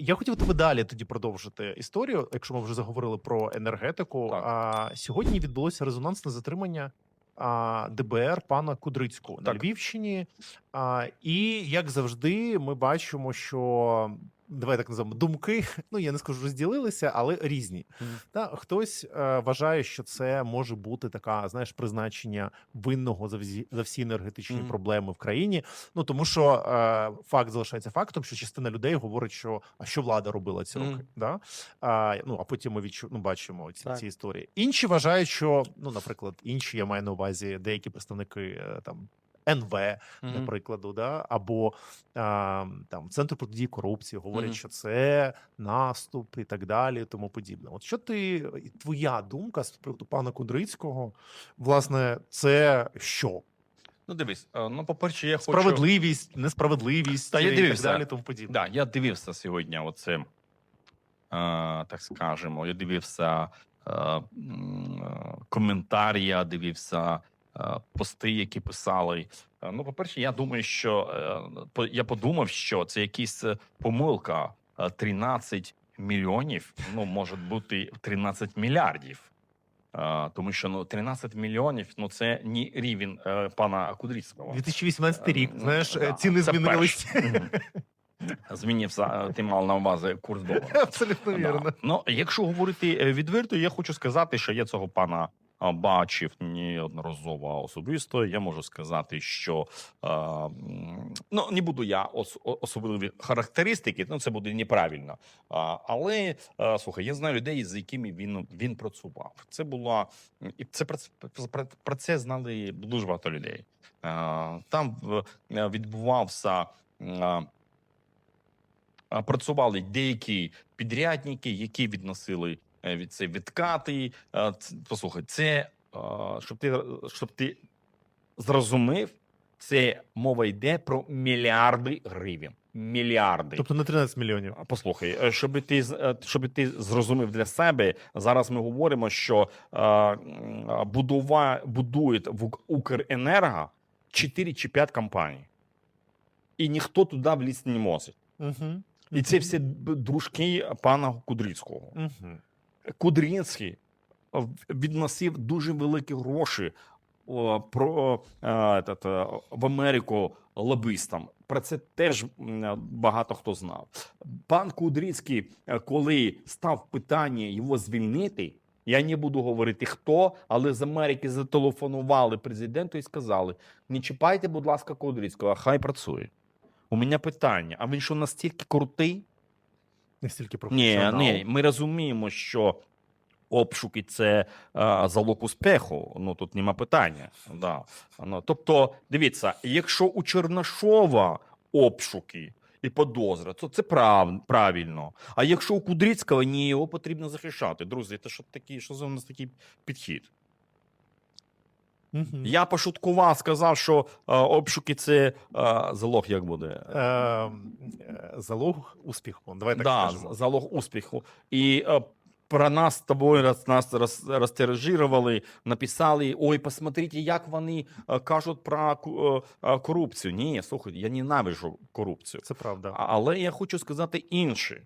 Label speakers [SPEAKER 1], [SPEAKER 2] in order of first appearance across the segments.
[SPEAKER 1] Я хотів тебе далі тоді продовжити історію, якщо ми вже заговорили про енергетику.
[SPEAKER 2] Так.
[SPEAKER 1] А, сьогодні відбулося резонансне затримання а, ДБР пана Кудрицького на Львівщині. А, і як завжди, ми бачимо, що давай так називаємо думки. Ну я не скажу розділилися, але різні.
[SPEAKER 2] Мгм.
[SPEAKER 1] Та хтось е, вважає, що це може бути така, знаєш, призначення винного за всі, за всі енергетичні
[SPEAKER 2] Мгм.
[SPEAKER 1] проблеми в країні. Ну тому що е, факт залишається фактом, що частина людей говорить, що а що влада робила ці
[SPEAKER 2] Мгм.
[SPEAKER 1] роки. Да? А, ну а потім ми відчу, ну, бачимо ці, ці історії. Інші вважають, що ну, наприклад, інші я маю на увазі деякі представники е, там. НВ,
[SPEAKER 2] Мгм.
[SPEAKER 1] для прикладу, да? або а, там центр протидії корупції говорять,
[SPEAKER 2] Мгм.
[SPEAKER 1] що це наступ і так далі, тому подібне. От що ти і твоя думка з приводу пана Кудрицького, власне, це що?
[SPEAKER 2] Ну, дивись, е, ну, по-перше, я хочу.
[SPEAKER 1] Справедливість, несправедливість
[SPEAKER 2] Та я
[SPEAKER 1] і так далі, тому подібне.
[SPEAKER 2] Да, я дивився сьогодні, оце, е, так скажемо, я дивився е, е, коментарі, я дивився пости, які писали. Е, Ну, по-перше, я думаю, що е, по- я подумав, що це якась е, помилка. Е, 13 мільйонів, ну, може бути 13 мільярдів. Е, Тому що ну 13 мільйонів ну це не рівень е, пана Кудрицького.
[SPEAKER 1] 2018 рік,
[SPEAKER 2] Е,
[SPEAKER 1] знаєш,
[SPEAKER 2] да,
[SPEAKER 1] е, ціни
[SPEAKER 2] це
[SPEAKER 1] змінились.
[SPEAKER 2] Змінився, е, ти мав на увазі курс долара.
[SPEAKER 1] Абсолютно
[SPEAKER 2] Да.
[SPEAKER 1] вірно.
[SPEAKER 2] Ну, якщо говорити е, відверто, я хочу сказати, що я цього пана бачив неодноразово особисто. Я можу сказати, що ну не буду я ос- особливі характеристики, ну це буде неправильно. Але слухай, я знаю людей, з якими він він працював. Це була і це про, це- знали дуже багато людей. Там е, відбувався. працювали деякі підрядники, які відносили від це відкати. Е, Послухай, це е, щоб ти щоб ти зрозумів, це мова йде про мільярди гривень. Мільярди.
[SPEAKER 1] Тобто не 13 мільйонів.
[SPEAKER 2] Послухай, е, щоб ти е, щоб ти зрозумів для себе, зараз ми говоримо, що е, будува будують в Укренерго 4 чи 5 компаній, і ніхто туди влізти не може.
[SPEAKER 1] Угу.
[SPEAKER 2] І це всі дружки пана Кудрицького.
[SPEAKER 1] Угу.
[SPEAKER 2] Кудринський відносив дуже великі гроші про е, е, в Америку лобистам. Про це теж багато хто знав. Пан Кудрицький, е, коли став питання його звільнити. Я не буду говорити хто, але з Америки зателефонували президенту і сказали: не чіпайте, будь ласка, Кудрицького, а хай працює. У мене питання: а він що настільки крутий?
[SPEAKER 1] Настільки
[SPEAKER 2] Ні,
[SPEAKER 1] професіонал.
[SPEAKER 2] ні, ми розуміємо, що обшуки це е, залог успіху. Ну тут нема питання. Да. Ну, тобто, дивіться, якщо у Чернашова обшуки і подозра, то це прав, правильно. А якщо у Кудрицького ні, його потрібно захищати. Друзі, це що такі, що за у нас такий підхід?
[SPEAKER 1] Мгм.
[SPEAKER 2] Я пошуткував, сказав, що е, обшуки це е, залог, як буде.
[SPEAKER 1] Е, е, залог успіху. Давай так
[SPEAKER 2] да,
[SPEAKER 1] скажемо.
[SPEAKER 2] залог успіху. І е, про нас з тобою роз, нас роз, розтиражували, написали: ой, посмотрите, як вони е, кажуть про ку- е, е, корупцію. Ні, слухай, я ненавижу корупцію.
[SPEAKER 1] Це правда.
[SPEAKER 2] А- Але я хочу сказати інше.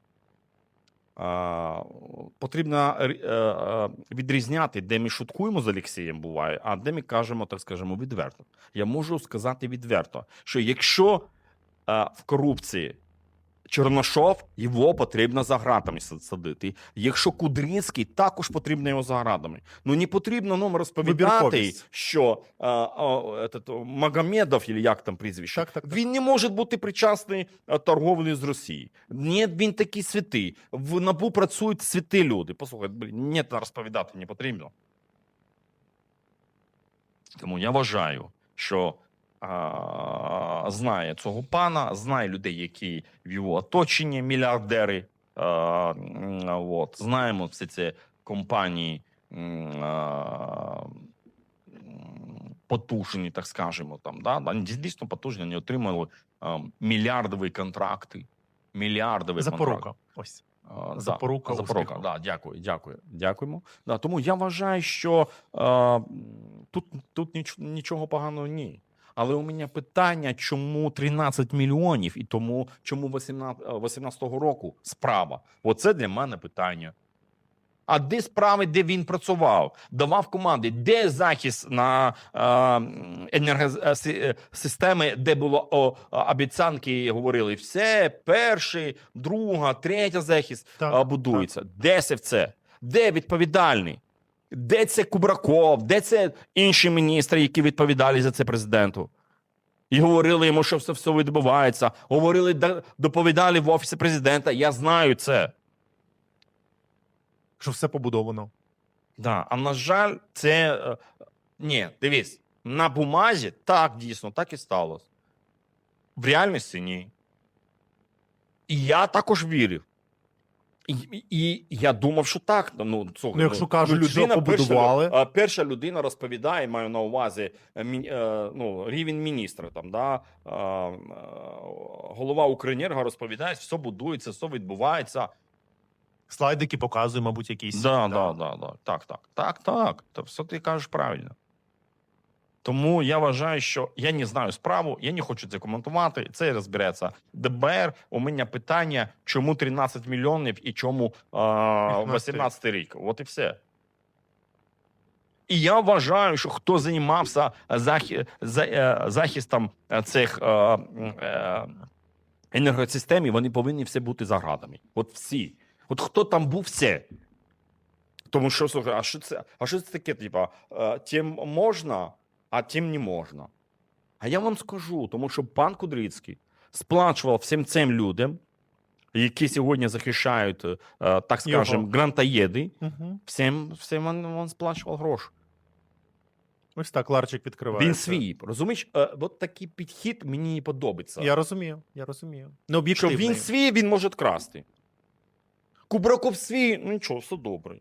[SPEAKER 2] Потрібно е, е, відрізняти, де ми шуткуємо з Олексієм, буває, а де ми кажемо, так скажемо, відверто. Я можу сказати відверто, що якщо е, в корупції Чорношов, його потрібно за гратами садити. Якщо Кудринський, також потрібно його за гратами. Ну не потрібно нам розповідати, що е, этот, Магомедов, чи як там прізвище,
[SPEAKER 1] Так, так, так.
[SPEAKER 2] він не може бути причасний торговлі з Росії. Ні, він такий святий. В НАБУ працюють святі люди. Послухай, блін, ні, розповідати не потрібно. Тому я вважаю, що а, знає цього пана, знає людей, які в його оточенні мільярдери. А, от, знаємо всі ці компанії а, потужні, так скажемо. Там, да? Дійсно потужні, вони отримали а, мільярдові контракти. Мільярдові контракти.
[SPEAKER 1] Запорука. Ось.
[SPEAKER 2] А,
[SPEAKER 1] Запорука
[SPEAKER 2] да, запорука. Да, дякую, дякую, дякуємо. Да, тому я вважаю, що е, тут, тут нічого поганого ні. Але у мене питання, чому 13 мільйонів і тому чому 18, 18-го року справа? Оце для мене питання. А де справи, де він працював, давав команди, де захист на е, енергосистеми, де було о, обіцянки, говорили, все, перший, друга, третя захист
[SPEAKER 1] Так,
[SPEAKER 2] будується. Де це це? Де відповідальний? Де це Кубраков? Де це інші міністри, які відповідали за це президенту? І говорили йому, що все, все відбувається. Говорили, да- доповідали в офісі президента. Я знаю це.
[SPEAKER 1] Що все побудовано.
[SPEAKER 2] Да. А на жаль, це е, ні, дивись, на бумазі так дійсно, так і сталося. В реальності ні. І я також вірив. І, і, я думав, що так. Ну, слухай,
[SPEAKER 1] Ну, якщо кажуть, що побудували.
[SPEAKER 2] Перша, перша людина розповідає, маю на увазі е, мі- е, ну, рівень міністра. Там, да, е, голова Укренерго розповідає, все будується, все відбувається.
[SPEAKER 1] Слайдики показує, мабуть, якісь.
[SPEAKER 2] Да, да, да, да. Так, так, так, так. То все ти кажеш правильно. Тому я вважаю, що я не знаю справу, я не хочу це коментувати. Це розбереться ДБР. У мене питання, чому 13 мільйонів і чому а, 18 рік. От і все. І я вважаю, що хто займався захи, за, е, захистом е, цих е, е, енергосистем, вони повинні всі бути за градами. От всі. От хто там був, все. Тому що, слухай, а що це, а що це таке? Типа, е, тим можна, а тим не можна. А я вам скажу, тому що пан Кудрицький сплачував всім цим людям, які сьогодні захищають, е, так скажемо,
[SPEAKER 1] Його.
[SPEAKER 2] грантоєди,
[SPEAKER 1] Угу.
[SPEAKER 2] всім, всім він, він сплачував гроші.
[SPEAKER 1] Ось так Ларчик відкриває.
[SPEAKER 2] Він свій. Розумієш, е, от такий підхід мені не подобається.
[SPEAKER 1] Я розумію, я розумію. Не
[SPEAKER 2] Що він свій, він може красти. Кубраков свій, ну нічого, все добре.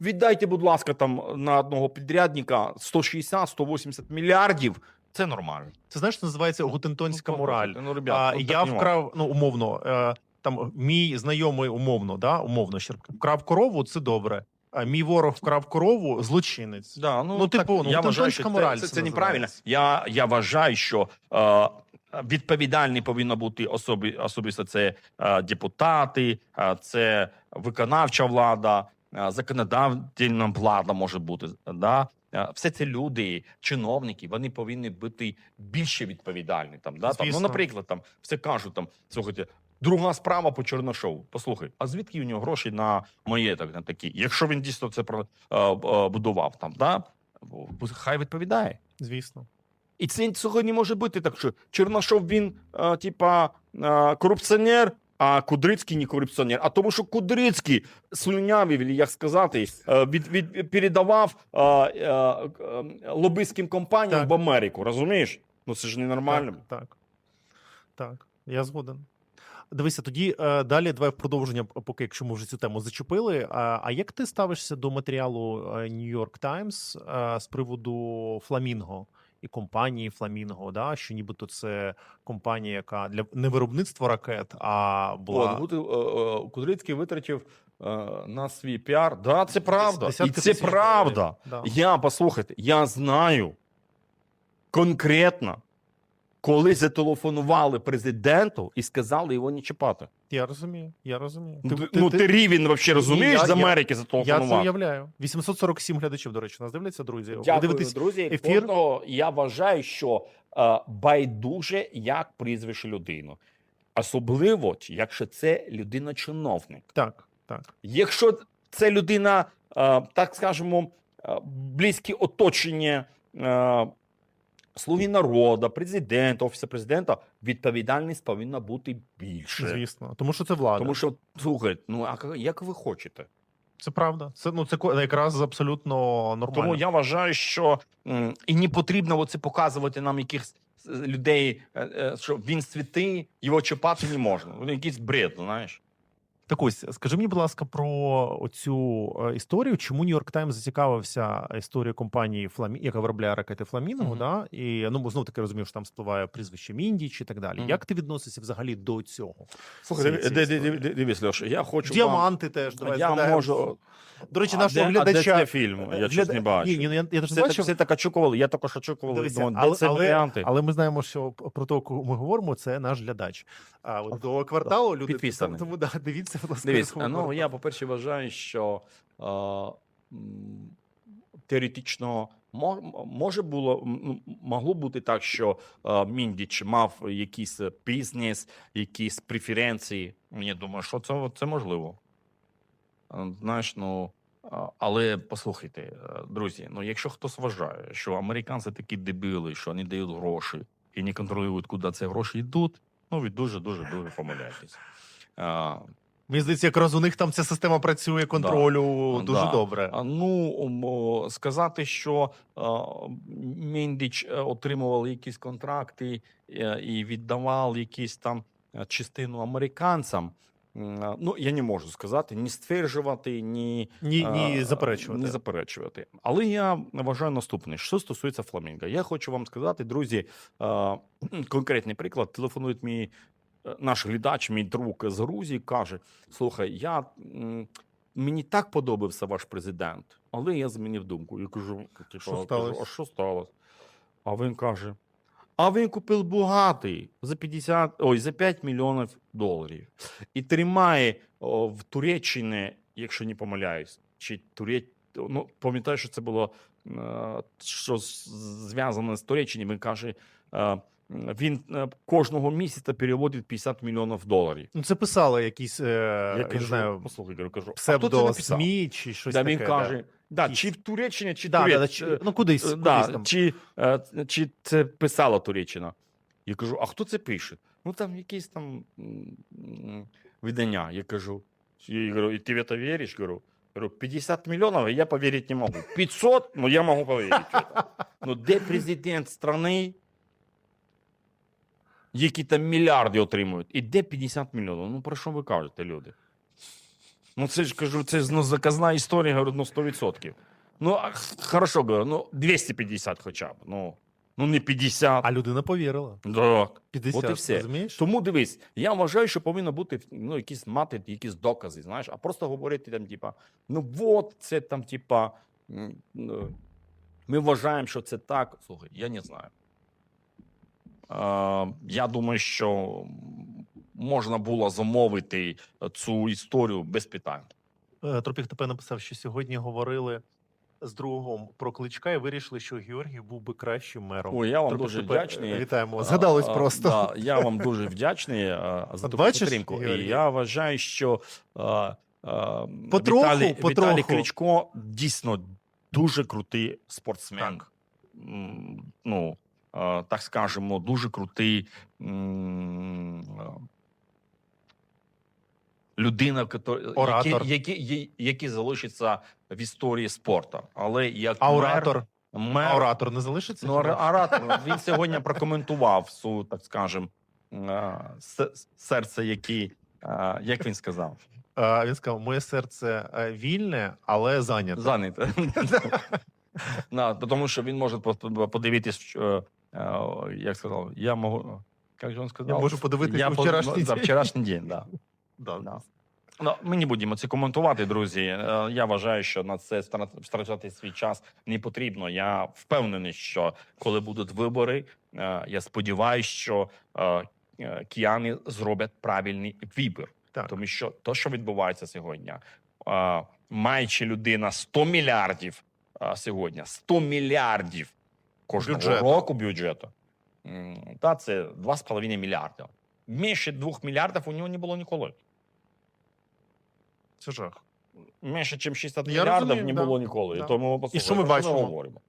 [SPEAKER 2] Віддайте, будь ласка, там на одного підрядника 160-180 мільярдів. Це нормально.
[SPEAKER 1] Це знаєш, називається гутентонська
[SPEAKER 2] Ну,
[SPEAKER 1] мораль.
[SPEAKER 2] Ну, ребят,
[SPEAKER 1] А,
[SPEAKER 2] ну,
[SPEAKER 1] я вкрав, ну умовно, е, там мій знайомий умовно, да, умовно, вкрав корову, це добре. А мій ворог вкрав корову, злочинець.
[SPEAKER 2] Да, ну,
[SPEAKER 1] Ну,
[SPEAKER 2] так,
[SPEAKER 1] типу, ну,
[SPEAKER 2] я вважаю, що
[SPEAKER 1] мораль
[SPEAKER 2] це, це,
[SPEAKER 1] це
[SPEAKER 2] неправильно. Я, я вважаю, що е, відповідальний повинно бути особи, особисто це е, депутати, е, це виконавча влада, е, влада може бути. Да? Е, Все це люди, чиновники, вони повинні бути більше відповідальні. Там, да? там, ну, наприклад, там все кажуть, там, слухайте, друга справа по Чорношову. Послухай, а звідки у нього гроші на маєток на такі? Якщо він дійсно це про, е, е, будував там, да? хай відповідає.
[SPEAKER 1] Звісно.
[SPEAKER 2] І це сьогодні може бути так, що Чернашов він, е, типа, е, корупціонер, а Кудрицький не корупціонер. А тому, що Кудрицький слюнявий, или як сказати, е, від, від, передавав е, е, е, лобистським компаніям
[SPEAKER 1] Так.
[SPEAKER 2] в Америку. Розумієш? Ну це ж ненормально.
[SPEAKER 1] Так, так. Так, я згоден. Дивися, тоді далі давай в продовження, поки якщо ми вже цю тему зачепили. А, а як ти ставишся до матеріалу New York Times з приводу Фламінго і компанії Фламінго? Да? Що нібито це компанія, яка для не виробництва ракет, а була
[SPEAKER 2] О, бути, е, е, Кудрицький витратив е, на свій піар. Да, це правда. І це правда.
[SPEAKER 1] Да.
[SPEAKER 2] Я, послухайте, я знаю конкретно, коли зателефонували президенту і сказали його не чіпати.
[SPEAKER 1] Я розумію, я розумію.
[SPEAKER 2] ну, ти, ну, ти рівень взагалі розумієш
[SPEAKER 1] я-
[SPEAKER 2] з Америки
[SPEAKER 1] Я це
[SPEAKER 2] зателефонував?
[SPEAKER 1] уявляю. 847 глядачів, до речі, нас дивляться, друзі.
[SPEAKER 2] Дякую,
[SPEAKER 1] дивитесь
[SPEAKER 2] друзі.
[SPEAKER 1] ефір?
[SPEAKER 2] Кожного я вважаю, що е, байдуже як прізвище людину. Особливо, якщо це людина-чиновник.
[SPEAKER 1] Так, так.
[SPEAKER 2] Якщо це людина, е, так скажемо, е, близьке оточення е, слуги народу, президента, офісу президента, відповідальність повинна бути більше.
[SPEAKER 1] Звісно. Тому що це влада.
[SPEAKER 2] Тому що слухайте, ну а як ви хочете?
[SPEAKER 1] Це правда. Це ну це якраз абсолютно нормально.
[SPEAKER 2] Тому я вважаю, що і не потрібно оце показувати нам якихось е, людей, е, е, що він святий, його чіпати не можна. Якийсь бред, знаєш.
[SPEAKER 1] Так ось, скажи мені, будь ласка, про оцю е, історію. Чому Нью-Йорк Таймс зацікавився історією компанії Фламі, яка виробляє ракети Фламінго,
[SPEAKER 2] Мгм.
[SPEAKER 1] да? І ну, знов таки розумію, що там спливає прізвище Міндіч і так далі.
[SPEAKER 2] Мгм.
[SPEAKER 1] Як ти відносишся взагалі до цього?
[SPEAKER 2] Слухай, дивись, Льоша, я хочу вам...
[SPEAKER 1] Діаманти теж. Давай
[SPEAKER 2] я
[SPEAKER 1] згадаємо.
[SPEAKER 2] можу...
[SPEAKER 1] До речі, нашого
[SPEAKER 2] А
[SPEAKER 1] глядача.
[SPEAKER 2] де фільм? Я щось не бачу.
[SPEAKER 1] Ні, ні, ну, я, я теж
[SPEAKER 2] Все,
[SPEAKER 1] не бачив.
[SPEAKER 2] все так очікували, я також очікував.
[SPEAKER 1] Але, але, але ми знаємо, що про того, кого ми говоримо, це наш глядач. А от до кварталу люди. Тому да, дивіться, будь ласка. «Квартал».
[SPEAKER 2] ну я по-перше вважаю, що е, теоретично може було ну, могло бути так, що е, Міндіч мав якийсь е, бізнес, якісь преференції. Я думаю, що це, це можливо. Е, Знаєш, ну. Але послухайте, е, друзі, ну якщо хтось вважає, що американці такі дебіли, що вони дають гроші і не контролюють, куди ці гроші йдуть, ну ви дуже дуже дуже помиляєтесь.
[SPEAKER 1] Мені здається, якраз у них там ця система працює контролю дуже
[SPEAKER 2] Да.
[SPEAKER 1] добре.
[SPEAKER 2] Ну сказати, що Міндіч е, отримував якісь контракти е, і віддавав якісь там е, частину американцям. Ну, я не можу сказати, ні стверджувати, ні,
[SPEAKER 1] Ні, ні заперечувати.
[SPEAKER 2] Не заперечувати. Але я вважаю наступне, що стосується Фламінга. Я хочу вам сказати, друзі, конкретний приклад. Телефонують мій наш глядач, мій друг з Грузії, каже: слухай, я. Мені так подобався ваш президент, але я змінив думку. Я кажу, типу,
[SPEAKER 1] Що
[SPEAKER 2] кажу, а що сталося? А він каже: а він купив Бугатий за 50, ой, за 5 мільйонів доларів і тримає о, в Туреччині, якщо не помиляюсь, чи Туре... ну, пам'ятаю, що це було е, що з- зв'язане з Туреччиною. Він каже, е, він е, кожного місяця переводить 50 мільйонів доларів.
[SPEAKER 1] Ну, це писали якісь, е, я,
[SPEAKER 2] кажу,
[SPEAKER 1] не знаю,
[SPEAKER 2] послухай, я кажу,
[SPEAKER 1] псевдо? СМІ чи щось
[SPEAKER 2] Да,
[SPEAKER 1] таке.
[SPEAKER 2] він каже, да,
[SPEAKER 1] Якісь-
[SPEAKER 2] чи в Туреччині, чи
[SPEAKER 1] да, да, да, чи, ну кудись,
[SPEAKER 2] Е,
[SPEAKER 1] кудись
[SPEAKER 2] Да,
[SPEAKER 1] там.
[SPEAKER 2] чи, е, чи це писала Туреччина? Я кажу, а хто це пише? Ну там якісь там видання. Я кажу, я говорю, і ти в це віриш? Говорю, говорю, 50 мільйонів я повірити не можу. 500, ну я можу повірити. Ну де президент страни, які там мільярди отримують, і де 50 мільйонів? Ну про що ви кажете, люди? Ну це ж кажу, це ж ну, заказна історія, говорю, ну 100%. Ну, а, хорошо, говорю, ну 250 хоча б. Ну, ну не 50.
[SPEAKER 1] А людина повірила.
[SPEAKER 2] Так.
[SPEAKER 1] 50,
[SPEAKER 2] От і все.
[SPEAKER 1] розумієш?
[SPEAKER 2] Тому дивись, я вважаю, що повинно бути ну, якісь мати якісь докази, знаєш, а просто говорити там, типа, ну от це там, типа, м, ну, ми вважаємо, що це так. Слухай, я не знаю. Е, я думаю, що можна було замовити цю історію без питань.
[SPEAKER 1] Е, Тропік ТП написав, що сьогодні говорили з другом про кличка і вирішили, що Георгій був би кращим мером.
[SPEAKER 2] Ой, я вам
[SPEAKER 1] Тропік
[SPEAKER 2] дуже
[SPEAKER 1] ТП,
[SPEAKER 2] вдячний.
[SPEAKER 1] е, Вітаємо. Згадалось
[SPEAKER 2] А, а,
[SPEAKER 1] просто.
[SPEAKER 2] Да, я вам дуже вдячний е, за таку
[SPEAKER 1] бачиш,
[SPEAKER 2] підтримку.
[SPEAKER 1] Георгій?
[SPEAKER 2] І я вважаю, що е, е,
[SPEAKER 1] Потроху,
[SPEAKER 2] Віталій,
[SPEAKER 1] потроху.
[SPEAKER 2] Віталій Кличко дійсно дуже крутий спортсмен.
[SPEAKER 1] Так.
[SPEAKER 2] Ну, е, так скажемо, дуже крутий. е, Людина, кото-
[SPEAKER 1] Оратор.
[SPEAKER 2] Який, який, який залишиться в історії спорту. Але як
[SPEAKER 1] А оратор,
[SPEAKER 2] мер,
[SPEAKER 1] а оратор не залишиться?
[SPEAKER 2] Ну, оратор, він сьогодні прокоментував су, так скажем, е, серце, е, як він сказав,
[SPEAKER 1] він сказав: моє серце е, вільне, але зайняте.
[SPEAKER 2] зайняте. Тому що він може подивитись, е, як сказав, я можу. Як же він сказав?
[SPEAKER 1] Я можу подивитись
[SPEAKER 2] Я
[SPEAKER 1] у
[SPEAKER 2] по-
[SPEAKER 1] вчорашній
[SPEAKER 2] за
[SPEAKER 1] день.
[SPEAKER 2] вчорашній день, да.
[SPEAKER 1] Да.
[SPEAKER 2] Да. Ну, ми не будемо це коментувати, друзі. Е, Я вважаю, що на це втрачати свій час не потрібно. Я впевнений, що коли будуть вибори, е, я сподіваюся, що е, е, кияни зроблять правильний вибір.
[SPEAKER 1] Так.
[SPEAKER 2] Тому що то, що відбувається сьогодні, е, маючи людина 100 мільярдів е, сьогодні, 100 мільярдів кожного
[SPEAKER 1] Бюджету.
[SPEAKER 2] року бюджету, та це 2,5 мільярда. Менше 2 мільярдів у нього не було ніколи.
[SPEAKER 1] Це жах.
[SPEAKER 2] Менше, ніж 60
[SPEAKER 1] Я
[SPEAKER 2] мільярдів
[SPEAKER 1] розумію,
[SPEAKER 2] не
[SPEAKER 1] да.
[SPEAKER 2] було ніколи.
[SPEAKER 1] Да.
[SPEAKER 2] Тому
[SPEAKER 1] І що ми бачимо?
[SPEAKER 2] говоримо?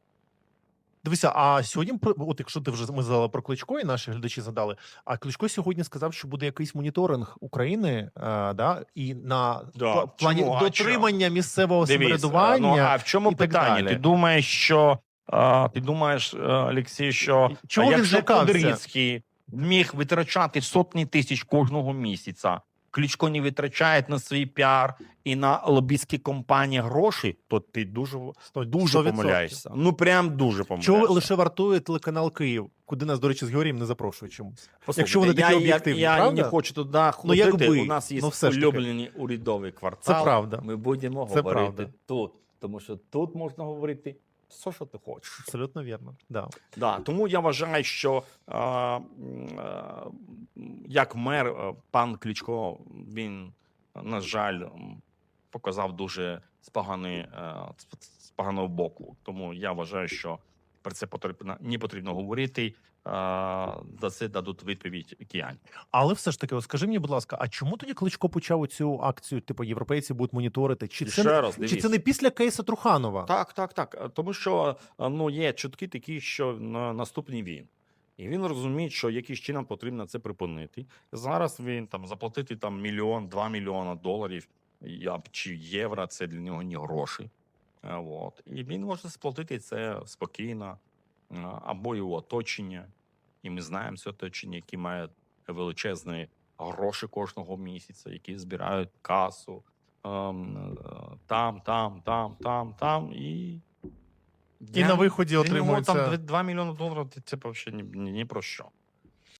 [SPEAKER 1] Дивися, а сьогодні, про- от якщо ти вже ми задали про Кличко, і наші глядачі задали, а Кличко сьогодні сказав, що буде якийсь моніторинг України, е, да, і на
[SPEAKER 2] Да,
[SPEAKER 1] пла- плані
[SPEAKER 2] чому? А
[SPEAKER 1] дотримання місцевого
[SPEAKER 2] Дивись,
[SPEAKER 1] самоврядування.
[SPEAKER 2] ну, а в чому
[SPEAKER 1] і так
[SPEAKER 2] питання?
[SPEAKER 1] далі.
[SPEAKER 2] Ти думаєш, що а, ти думаєш, е, Олексій, що
[SPEAKER 1] Чого
[SPEAKER 2] якщо
[SPEAKER 1] злякався?
[SPEAKER 2] Кудрицький міг витрачати сотні тисяч кожного місяця Кличко не витрачає на свій піар і на лобістські компанії гроші, то ти дуже, дуже
[SPEAKER 1] 100%.
[SPEAKER 2] помиляєшся. Ну прям дуже помиляєшся.
[SPEAKER 1] Чого лише вартує телеканал Київ, куди нас, до речі, з Георгієм не запрошують чомусь.
[SPEAKER 2] Послухайте,
[SPEAKER 1] якщо вони такі
[SPEAKER 2] я,
[SPEAKER 1] об'єктивні,
[SPEAKER 2] я, я не хочу туди
[SPEAKER 1] Ну,
[SPEAKER 2] ходити.
[SPEAKER 1] якби,
[SPEAKER 2] У нас є
[SPEAKER 1] ну, таки.
[SPEAKER 2] улюблений урядовий.
[SPEAKER 1] Це правда.
[SPEAKER 2] Ми будемо
[SPEAKER 1] Це
[SPEAKER 2] говорити
[SPEAKER 1] правда.
[SPEAKER 2] тут, тому що тут можна говорити все, що ти хочеш.
[SPEAKER 1] Абсолютно вірно. Да.
[SPEAKER 2] Да, тому я вважаю, що е, е, як мер е, пан Кличко, він, на жаль, показав дуже з, поганої, е, з- з поганого боку. Тому я вважаю, що про це потрібно не потрібно говорити. За це дадуть відповідь кияні.
[SPEAKER 1] Але все ж таки, от скажи мені, будь ласка, а чому тоді Кличко почав цю акцію? Типу, європейці будуть моніторити? Чи це, не,
[SPEAKER 2] раз
[SPEAKER 1] чи це не після кейса Труханова?
[SPEAKER 2] Так, так, так. Тому що е, ну, є чутки такі, що на наступний він. І він розуміє, що якийсь чином потрібно це припинити. Зараз він там заплатити там мільйон, два мільйона доларів чи євро, це для нього не гроші. Е, От. І він може сплатити це спокійно, або його оточення. І ми знаємо це оточення, які мають величезні гроші кожного місяця, які збирають касу ем, е, там, там, там, там, там. І,
[SPEAKER 1] І на виході
[SPEAKER 2] отримують.
[SPEAKER 1] отримується.
[SPEAKER 2] там 2 мільйони доларів це взагалі ні, ні, ні про що.